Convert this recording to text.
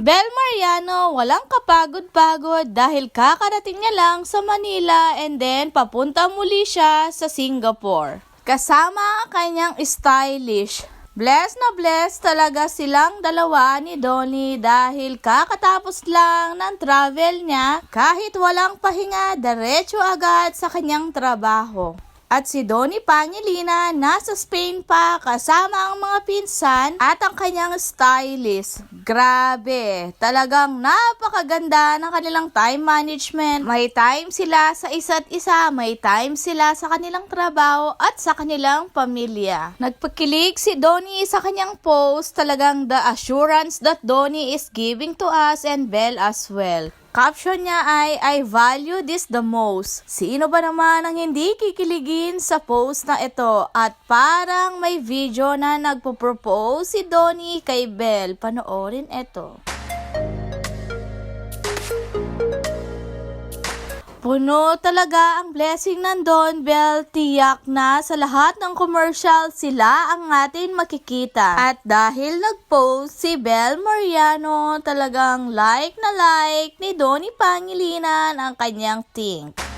Bel Mariano walang kapagod-pagod dahil kakarating niya lang sa Manila and then papunta muli siya sa Singapore. Kasama ang kanyang stylish. Bless na bless talaga silang dalawa ni Donnie dahil kakatapos lang ng travel niya kahit walang pahinga diretso agad sa kanyang trabaho. At si Donnie Pangilinan nasa Spain pa kasama ang mga pinsan at ang kanyang stylist. Grabe, talagang napakaganda ng kanilang time management. May time sila sa isa't isa, may time sila sa kanilang trabaho at sa kanilang pamilya. Nagpakilig si Donnie sa kanyang post, talagang the assurance that Donnie is giving to us and Belle as well. Caption niya ay, I value this the most. Sino ba naman ang hindi kikiligin sa post na ito? At parang may video na nagpo-propose si Donnie kay Belle. Panoorin ito. Puno talaga ang blessing ng Don Bell. Tiyak na sa lahat ng commercial sila ang atin makikita. At dahil nag-post si Bel Mariano, talagang like na like ni Donnie Pangilinan ang kanyang think.